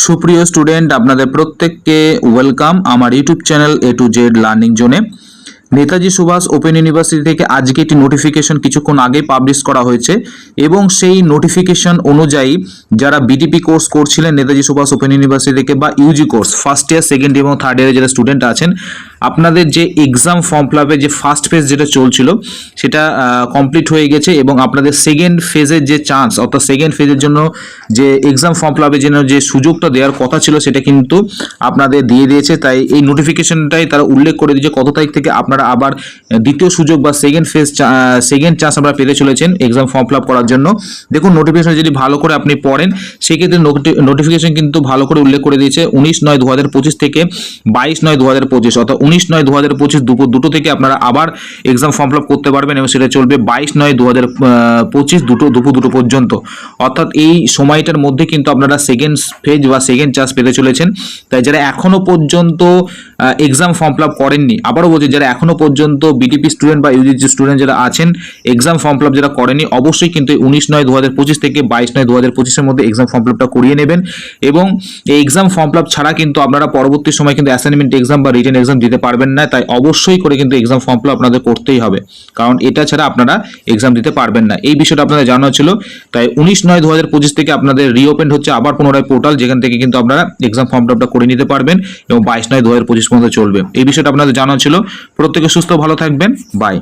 সুপ্রিয় স্টুডেন্ট আপনাদের প্রত্যেককে ওয়েলকাম আমার YouTube channel A to Z learning জোনে নেতাজি সুভাষ ওপেন ইউনিভার্সিটি থেকে আজকে একটি নোটিফিকেশন কিছুক্ষণ আগে পাবলিশ করা হয়েছে এবং সেই নোটিফিকেশন অনুযায়ী যারা বিটিপি কোর্স করছিলেন নেতাজি সুভাষ ওপেন ইউনিভার্সিটি থেকে বা UG course first year second year এবং থার্ড ইয়ারে যারা স্টুডেন্ট আছেন আপনাদের যে এক্সাম ফর্ম ফিলাপের যে ফার্স্ট ফেজ যেটা চলছিল, সেটা কমপ্লিট হয়ে গেছে এবং আপনাদের সেকেন্ড ফেজের যে চান্স অর্থাৎ সেকেন্ড ফেজের জন্য যে এক্সাম ফর্ম ফিলাপের জন্য যে সুযোগটা দেওয়ার কথা ছিল, সেটা কিন্তু আপনাদের দিয়ে দিয়েছে। তাই এই নোটিফিকেশনটাই তারা উল্লেখ করে দিয়েছে কত তারিখ থেকে আপনারা আবার দ্বিতীয় সুযোগ বা সেকেন্ড ফেজ সেকেন্ড চান্স আমরা পেতে চলেছেন এক্সাম ফর্ম ফিল করার জন্য। দেখুন নোটিফিকেশন যদি ভালো করে আপনি পড়েন, সেক্ষেত্রে নোটিফিকেশন কিন্তু ভালো করে উল্লেখ করে দিয়েছে উনিশ নয় দু থেকে বাইশ নয় দু অর্থাৎ উনিশ নয় দু হাজার পঁচিশ দুপুর দুটো থেকে আপনারা আবার এক্সাম ফর্ম ফিল করতে পারবেন এবং সেটা চলবে বাইশ নয় দু হাজার পঁচিশ দুটো, দুপুর দুটো পর্যন্ত। অর্থাৎ এই সময়টার মধ্যে কিন্তু আপনারা সেকেন্ড ফেজ বা সেকেন্ড চান্স পেতে চলেছেন। তাই যারা এখনও পর্যন্ত এক্সাম ফর্ম ফিল করেননি। আবারও বলছি, যারা এখনও পর্যন্ত বিটিপি স্টুডেন্ট বা ইউজিজি স্টুডেন্ট যারা আছেন এক্সাম ফর্ম ফিল যারা করেনি অবশ্যই কিন্তু উনিশ নয় দু থেকে বাইশ নয় দু হাজার পঁচিশের মধ্যে এক্সাম ফর্ম ফিলটা করিয়ে নেবেন এবং এই এক্সাম ফর্ম ফিল ছাড়া কিন্তু আপনারা পরবর্তী সময় কিন্তু অ্যাসাইনমেন্ট এক্সাম বা রিটেন এক্সাম দিতে পারবেন না, তাই অবশ্যই করে কিন্তু এক্সাম ফর্ম ফিল আপনাদের করতেই হবে। কারণ এটা ছাড়া আপনারা এক্সাম দিতে পারবেন না। এই বিষয়টা আপনাদের জানা ছিল, তাই উনিশ নয় দু থেকে আপনাদের রিওপেন হচ্ছে আবার পুনরায় পোর্টাল যেখান থেকে কিন্তু আপনারা এক্সাম ফর্ম ফিলটা করে নিতে পারবেন এবং বাইশ নয় দু হাজার পঁচিশ পর্যন্ত চলবে। এই বিষয়টা আপনাদের জানা ছিল। প্রত্যেকে সুস্থ ভালো থাকবেন। বাই